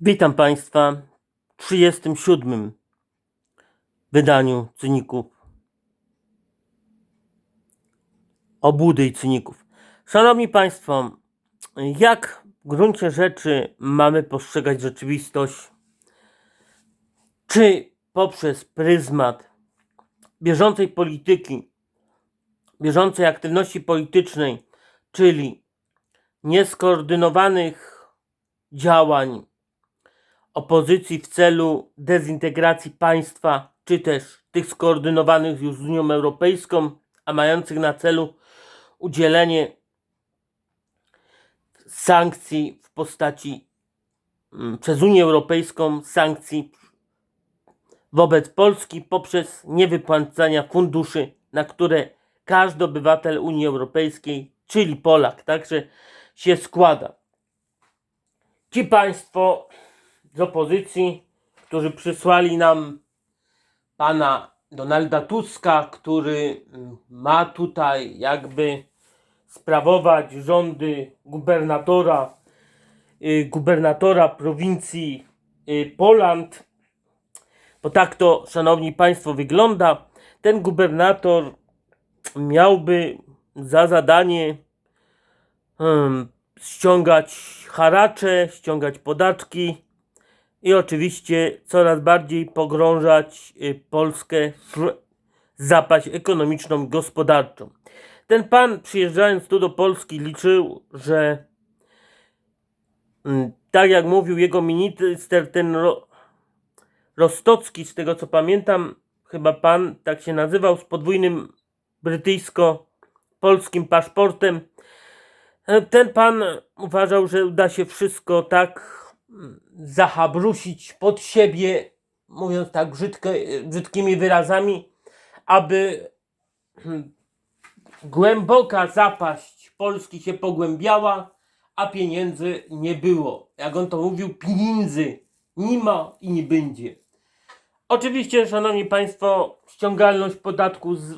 Witam Państwa w 37 wydaniu Cyników. Obłudy i Cyników. Szanowni Państwo, jak w gruncie rzeczy mamy postrzegać rzeczywistość? Czy poprzez pryzmat bieżącej polityki, bieżącej aktywności politycznej, czyli nieskoordynowanych działań opozycji w celu dezintegracji państwa, czy też tych skoordynowanych już z Unią Europejską, a mających na celu udzielenie sankcji w postaci mm, przez Unię Europejską sankcji wobec Polski poprzez niewypłacania funduszy, na które każdy obywatel Unii Europejskiej, czyli Polak, także się składa. Ci państwo z opozycji, którzy przysłali nam pana Donalda Tuska, który mm, ma tutaj jakby sprawować rządy gubernatora, y, gubernatora prowincji y, Poland. Bo tak to, szanowni państwo, wygląda. Ten gubernator miałby za zadanie hmm, ściągać haracze, ściągać podatki i oczywiście coraz bardziej pogrążać y, Polskę w zapaść ekonomiczną gospodarczą. Ten pan przyjeżdżając tu do Polski liczył, że mm, tak jak mówił jego minister, ten ro, Rostocki, z tego co pamiętam, chyba pan tak się nazywał, z podwójnym brytyjsko-polskim paszportem, E, ten pan uważał, że uda się wszystko tak zahabrusić pod siebie, mówiąc tak brzydko, brzydkimi wyrazami, aby hmm, głęboka zapaść Polski się pogłębiała, a pieniędzy nie było. Jak on to mówił, pieniędzy nie ma i nie będzie. Oczywiście, szanowni państwo, ściągalność podatku z,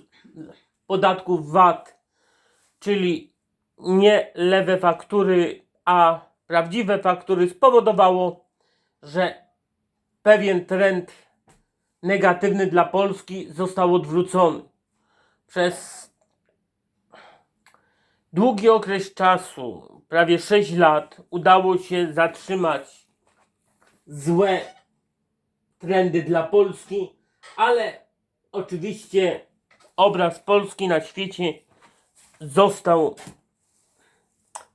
podatków VAT, czyli nie lewe faktury, a prawdziwe faktury spowodowało, że pewien trend negatywny dla Polski został odwrócony. Przez długi okres czasu, prawie 6 lat, udało się zatrzymać złe trendy dla Polski, ale oczywiście obraz Polski na świecie został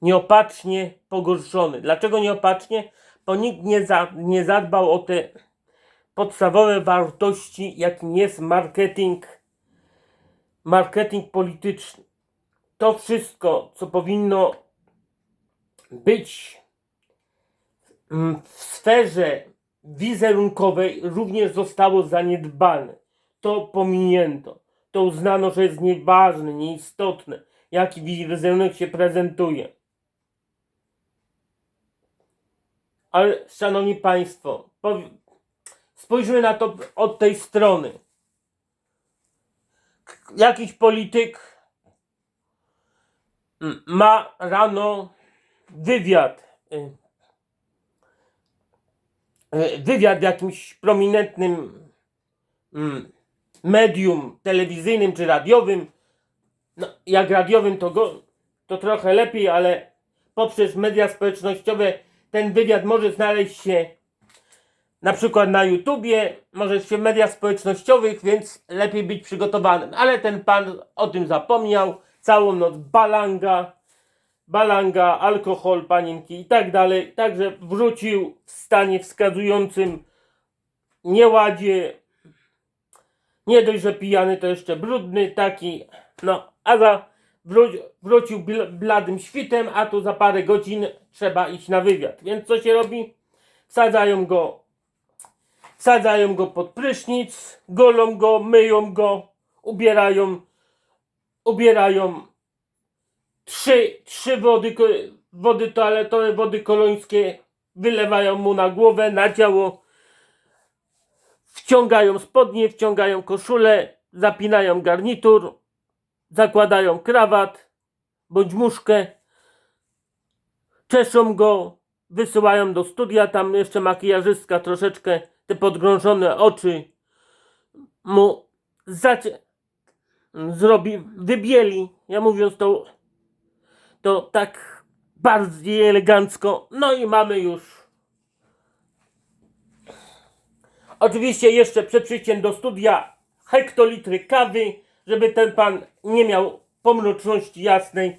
nieopatrznie pogorszony. Dlaczego nieopatrznie? Bo nikt nie, za, nie zadbał o te podstawowe wartości, jakim jest marketing, marketing polityczny. To wszystko, co powinno być w sferze wizerunkowej, również zostało zaniedbane. To pominięto. To uznano, że jest nieważne, nieistotne, jaki wizerunek się prezentuje. Ale szanowni Państwo, spójrzmy na to od tej strony. Jakiś polityk ma rano wywiad. y, y, Wywiad jakimś prominentnym medium telewizyjnym czy radiowym. No, jak radiowym to, go, to trochę lepiej, ale poprzez media społecznościowe ten wywiad może znaleźć się na przykład na YouTubie, może się w mediach społecznościowych, więc lepiej być przygotowanym. Ale ten pan o tym zapomniał. Całą noc balanga, balanga, alkohol, panienki i tak dalej. Także wrócił w stanie wskazującym nieładzie. Nie dość, że pijany, to jeszcze brudny taki. No, a za wrócił bl- bladym świtem, a tu za parę godzin trzeba iść na wywiad. Więc co się robi? Wsadzają go, wsadzają go pod prysznic, golą go, myją go, ubierają, ubierają trzy, trzy wody, wody toaletowe, wody kolońskie, wylewają mu na głowę, na ciało, wciągają spodnie, wciągają koszulę, zapinają garnitur, zakładają krawat bądź muszkę, czeszą go, wysyłają do studia, tam jeszcze makijażystka troszeczkę te podgrążone oczy mu zacie... zrobi, wybieli. Ja mówiąc to, to tak bardziej elegancko. No i mamy już. Oczywiście jeszcze przed przyjściem do studia hektolitry kawy, żeby ten pan nie miał pomroczności jasnej.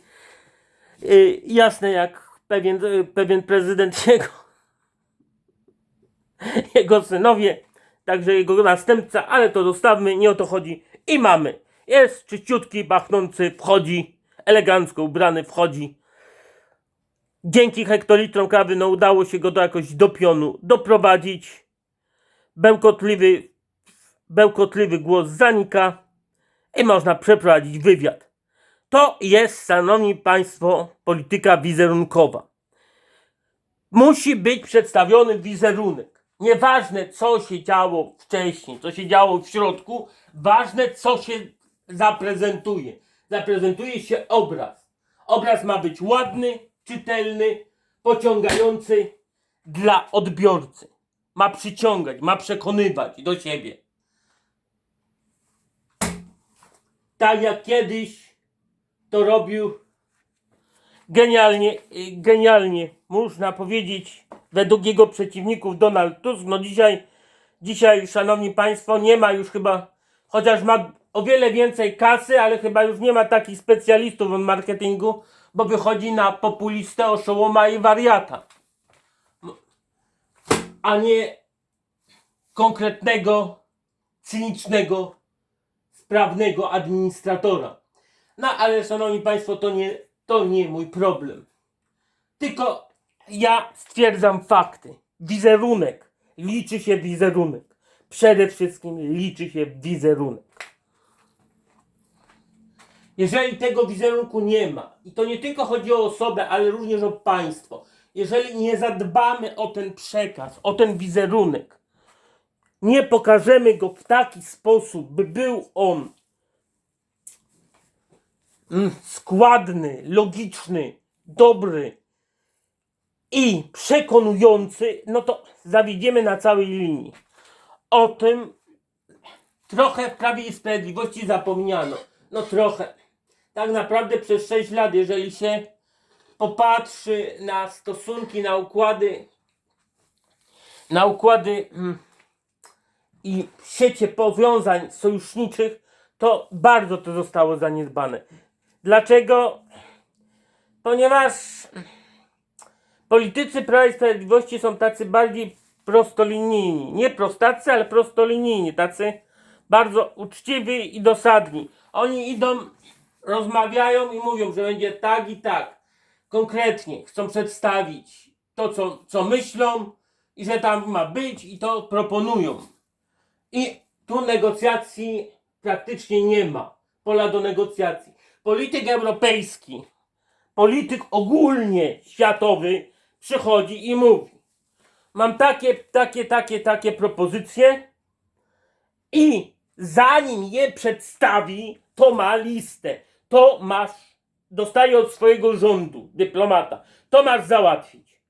Yy, jasne jak pewien, yy, pewien prezydent jego, jego synowie, także jego następca, ale to zostawmy, nie o to chodzi. I mamy. Jest czyściutki, pachnący, wchodzi, elegancko ubrany, wchodzi. Dzięki hektolitrom kawy no udało się go do jakoś do pionu doprowadzić. Bełkotliwy, bełkotliwy głos zanika i można przeprowadzić wywiad. To jest, szanowni państwo, polityka wizerunkowa. Musi być przedstawiony wizerunek. Nieważne, co się działo wcześniej, co się działo w środku, ważne, co się zaprezentuje. Zaprezentuje się obraz. Obraz ma być ładny, czytelny, pociągający dla odbiorcy. Ma przyciągać, ma przekonywać do siebie. Tak jak kiedyś to robił genialnie, y, genialnie, można powiedzieć, według jego przeciwników Donald Tusk. No dzisiaj, dzisiaj, szanowni państwo, nie ma już chyba, chociaż ma o wiele więcej kasy, ale chyba już nie ma takich specjalistów od marketingu, bo wychodzi na populistę, oszołoma i wariata. No, A nie konkretnego, cynicznego, sprawnego administratora. No ale szanowni państwo, to nie, to nie mój problem. Tylko ja stwierdzam fakty. Wizerunek. Liczy się wizerunek. Przede wszystkim liczy się wizerunek. Jeżeli tego wizerunku nie ma, i to nie tylko chodzi o osobę, ale również o państwo, jeżeli nie zadbamy o ten przekaz, o ten wizerunek, nie pokażemy go w taki sposób, by był on mm, składny, logiczny, dobry i przekonujący, no to zawiedziemy na całej linii. O tym trochę w Prawie i Sprawiedliwości zapomniano. No trochę. Tak naprawdę przez 6 lat, jeżeli się popatrzy na stosunki, na układy, na układy mm, i siecie powiązań sojuszniczych, to bardzo to zostało zaniedbane. Dlaczego? Ponieważ politycy Prawa i Sprawiedliwości są tacy bardziej prostolinijni. Nie prostacy, ale prostolinijni. Tacy bardzo uczciwi i dosadni. Oni idą, rozmawiają i mówią, że będzie tak i tak. Konkretnie chcą przedstawić to, co, co myślą i że tam ma być i to proponują. I tu negocjacji praktycznie nie ma. Pola do negocjacji. Polityk europejski, polityk ogólnie światowy przychodzi i mówi: Mam takie, takie, takie, takie propozycje i zanim je przedstawi, to ma listę. To masz, dostaje od swojego rządu, dyplomata. To masz załatwić.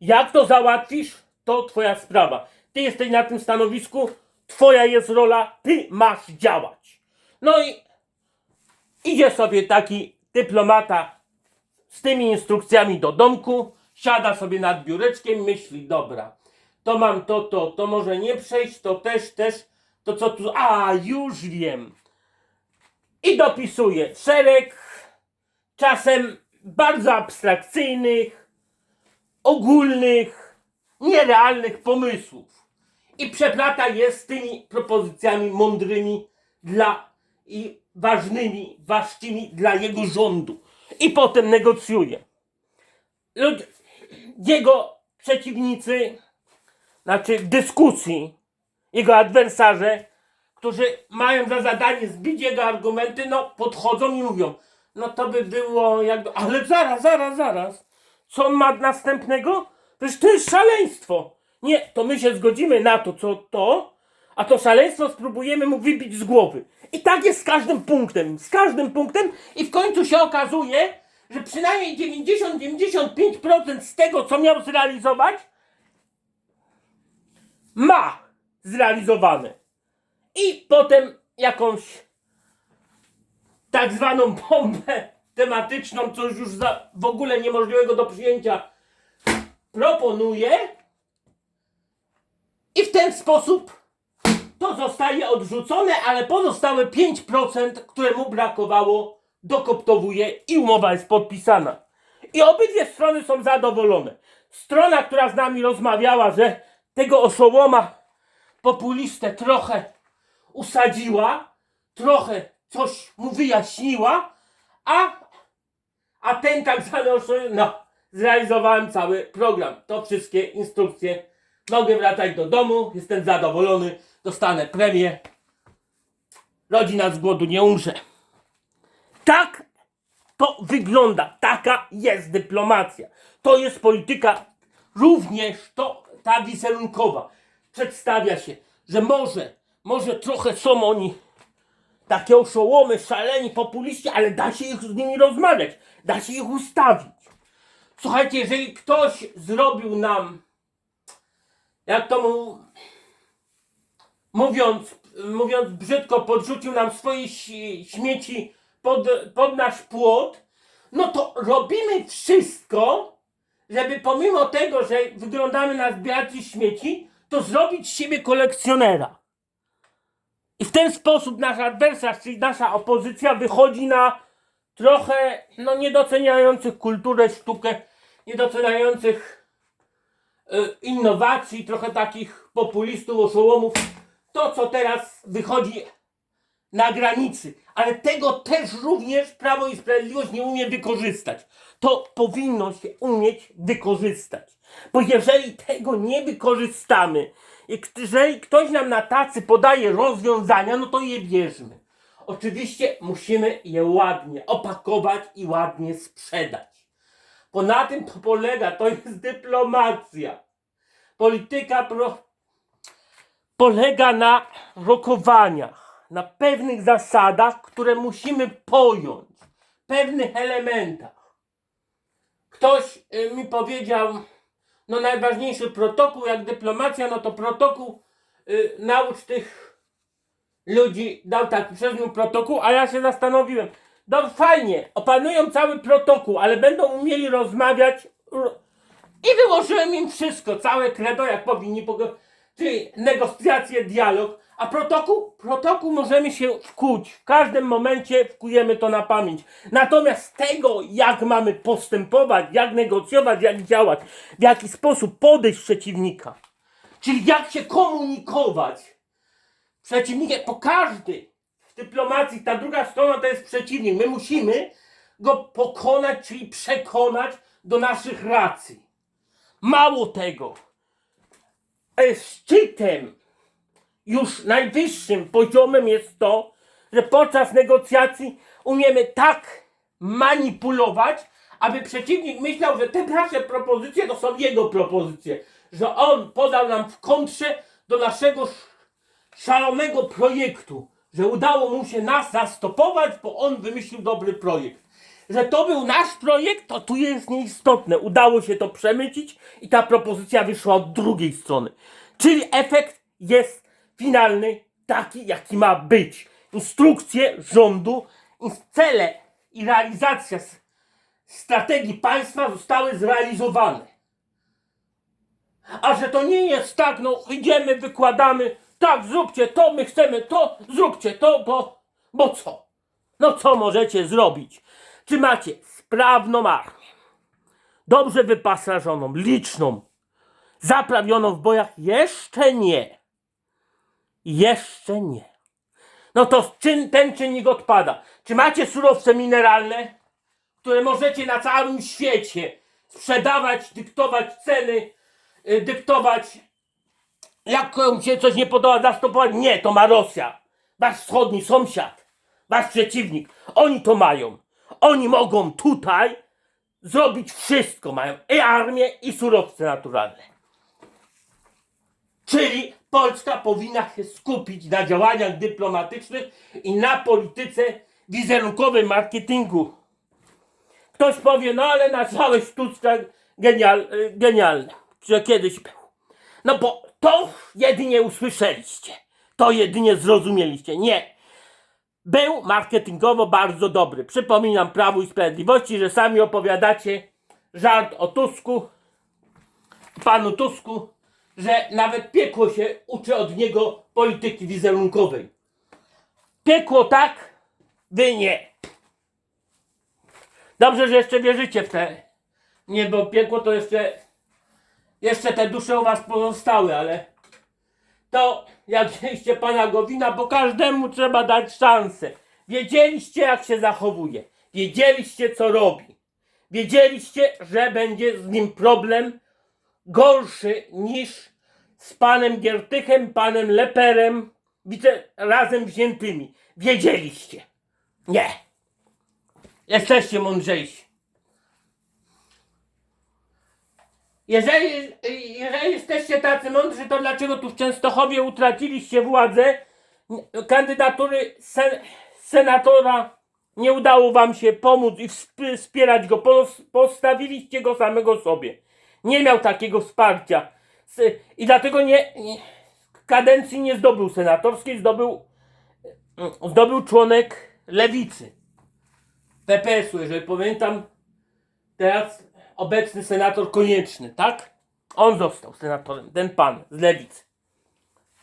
Jak to załatwisz, to twoja sprawa. Ty jesteś na tym stanowisku, twoja jest rola, ty masz działać. No i idzie sobie taki dyplomata z tymi instrukcjami do domku, siada sobie nad biureczkiem, myśli, dobra, to mam to, to, to może nie przejść, to też, też, to co tu, a już wiem. I dopisuje szereg, czasem bardzo abstrakcyjnych, ogólnych, nierealnych pomysłów. I przeplata je z tymi propozycjami mądrymi dla i ważnymi, ważkimi dla jego rządu. I potem negocjuje. Ludzie, jego przeciwnicy, znaczy dyskusji, jego adwersarze, którzy mają za zadanie zbić jego argumenty, no podchodzą i mówią, no to by było jakby, ale zaraz, zaraz, zaraz, co on ma następnego? Przecież to jest szaleństwo. Nie, to my się zgodzimy na to, co to, a to szaleństwo spróbujemy mu wybić z głowy. I tak jest z każdym punktem, z każdym punktem i w końcu się okazuje, że przynajmniej 90-95% z tego, co miał zrealizować, ma zrealizowane. I potem jakąś tak zwaną bombę tematyczną, coś już za w ogóle niemożliwego do przyjęcia proponuje i w ten sposób to zostaje odrzucone, ale pozostałe 5%, które mu brakowało, dokoptowuje i umowa jest podpisana. I obydwie strony są zadowolone. Strona, która z nami rozmawiała, że tego oszołoma populistę trochę usadziła, trochę coś mu wyjaśniła, a, a ten tak zwany oszołom, no, zrealizowałem cały program. To wszystkie instrukcje. Mogę wracać do domu, jestem zadowolony, dostanę premię. Rodzina z głodu nie umrze. Tak to wygląda. Taka jest dyplomacja. To jest polityka również to ta wizerunkowa. Przedstawia się, że może, może trochę są oni takie oszołomy, szaleni, populiści, ale da się ich z nimi rozmawiać. Da się ich ustawić. Słuchajcie, jeżeli ktoś zrobił nam, jak to mu, mówiąc, mówiąc brzydko, podrzucił nam swoje śmieci pod, pod nasz płot, no to robimy wszystko, żeby pomimo tego, że wyglądamy na zbieraczy śmieci, to zrobić z siebie kolekcjonera. I w ten sposób nasz adwersarz, czyli nasza opozycja wychodzi na trochę no, niedoceniających kulturę, sztukę, niedoceniających innowacji, trochę takich populistów, oszołomów. To, co teraz wychodzi na granicy, ale tego też również Prawo i Sprawiedliwość nie umie wykorzystać. To powinno się umieć wykorzystać. Bo jeżeli tego nie wykorzystamy, jeżeli ktoś nam na tacy podaje rozwiązania, no to je bierzmy. Oczywiście musimy je ładnie opakować i ładnie sprzedać. Bo na tym to polega, to jest dyplomacja. Polityka pro, polega na rokowaniach, na pewnych zasadach, które musimy pojąć, pewnych elementach. Ktoś y, mi powiedział, no najważniejszy protokół, jak dyplomacja, no to protokół y, naucz tych ludzi, dał taki przez protokół, a ja się zastanowiłem, no fajnie, opanują cały protokół, ale będą umieli rozmawiać i wyłożyłem im wszystko, całe credo, jak powinni, czyli negocjacje, dialog, a protokół, protokół możemy się wkuć, w każdym momencie wkujemy to na pamięć. Natomiast tego, jak mamy postępować, jak negocjować, jak działać, w jaki sposób podejść przeciwnika, czyli jak się komunikować, przeciwnikiem, bo każdy dyplomacji, ta druga strona to jest przeciwnik. My musimy go pokonać, czyli przekonać do naszych racji. Mało tego, e, szczytem, już najwyższym poziomem jest to, że podczas negocjacji umiemy tak manipulować, aby przeciwnik myślał, że te nasze propozycje to są jego propozycje. Że on podał nam w kontrze do naszego sz- szalonego projektu, że udało mu się nas zastopować, bo on wymyślił dobry projekt. Że to był nasz projekt, to tu jest nieistotne. Udało się to przemycić i ta propozycja wyszła od drugiej strony. Czyli efekt jest finalny taki, jaki ma być. Instrukcje rządu, cele i realizacja strategii państwa zostały zrealizowane. A że to nie jest tak, no idziemy, wykładamy, tak, zróbcie to, my chcemy to, zróbcie to, bo, bo co? No co możecie zrobić? Czy macie sprawną armię, dobrze wypasażoną, liczną, zaprawioną w bojach? Jeszcze nie. Jeszcze nie. No to czyn, ten czynnik odpada. Czy macie surowce mineralne, które możecie na całym świecie sprzedawać, dyktować ceny, y, dyktować jak komu się coś nie podoba, zastopować? Nie, to ma Rosja. Wasz wschodni sąsiad, wasz przeciwnik. Oni to mają. Oni mogą tutaj zrobić wszystko. Mają i armię, i surowce naturalne. Czyli Polska powinna się skupić na działaniach dyplomatycznych i na polityce wizerunkowej marketingu. Ktoś powie, no ale nazwałeś Tuska genial, y, genialnym, że kiedyś był. No bo to jedynie usłyszeliście. To jedynie zrozumieliście. Nie. Był marketingowo bardzo dobry. Przypominam Prawu i Sprawiedliwości, że sami opowiadacie żart o Tusku, panu Tusku, że nawet piekło się uczy od niego polityki wizerunkowej. Piekło tak, wy nie. Dobrze, że jeszcze wierzycie w te. Nie, bo piekło to jeszcze. Jeszcze te dusze u was pozostały, ale. To jak wzięliście pana Gowina, bo każdemu trzeba dać szansę. Wiedzieliście, jak się zachowuje. Wiedzieliście, co robi. Wiedzieliście, że będzie z nim problem gorszy niż z panem Giertychem, panem Leperem, wice, razem wziętymi. Wiedzieliście. Nie. Jesteście mądrzejsi. Jeżeli, jeżeli jesteście tacy mądrzy, to dlaczego tu w Częstochowie utraciliście władzę? Kandydatury sen, senatora nie udało wam się pomóc i wsp- wspierać go. Pos- Postawiliście go samego sobie. Nie miał takiego wsparcia. I dlatego nie, nie kadencji nie zdobył senatorskiej, zdobył, zdobył członek lewicy. PPS-u, jeżeli pamiętam, teraz obecny senator konieczny, tak? On został senatorem, ten pan z lewicy.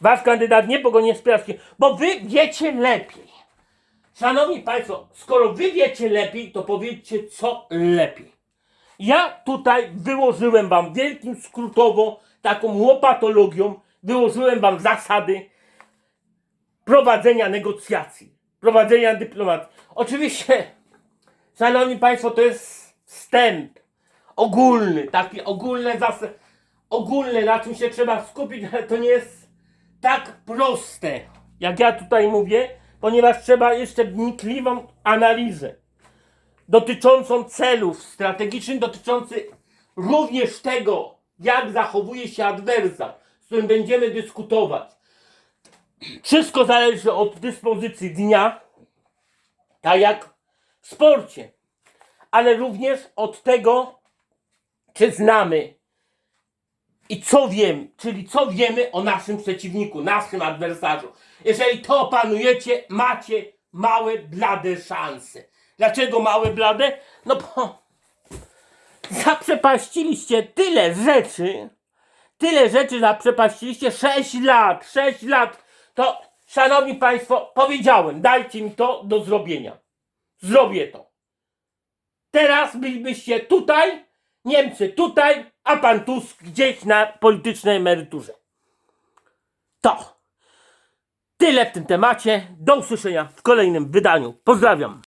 Wasz kandydat nie, bo go nie bo wy wiecie lepiej. Szanowni Państwo, skoro wy wiecie lepiej, to powiedzcie co lepiej. Ja tutaj wyłożyłem wam wielkim skrótowo, taką łopatologią, wyłożyłem wam zasady prowadzenia negocjacji, prowadzenia dyplomacji. Oczywiście, szanowni Państwo, to jest wstęp ogólny, taki ogólne zasady, ogólne, na czym się trzeba skupić, ale to nie jest tak proste, jak ja tutaj mówię, ponieważ trzeba jeszcze wnikliwą analizę dotyczącą celów strategicznych, dotyczących również tego, jak zachowuje się adwersar, z którym będziemy dyskutować. Wszystko zależy od dyspozycji dnia, tak jak w sporcie, ale również od tego, czy znamy i co wiem, czyli co wiemy o naszym przeciwniku, naszym adwersarzu. Jeżeli to opanujecie, macie małe, blade szanse. Dlaczego małe, blade? No bo zaprzepaściliście tyle rzeczy, tyle rzeczy zaprzepaściliście, 6 lat, 6 lat, to szanowni państwo, powiedziałem, dajcie mi to do zrobienia. Zrobię to. Teraz bylibyście tutaj, Niemcy tutaj, a pan Tusk gdzieś na politycznej emeryturze. To tyle w tym temacie. Do usłyszenia w kolejnym wydaniu. Pozdrawiam.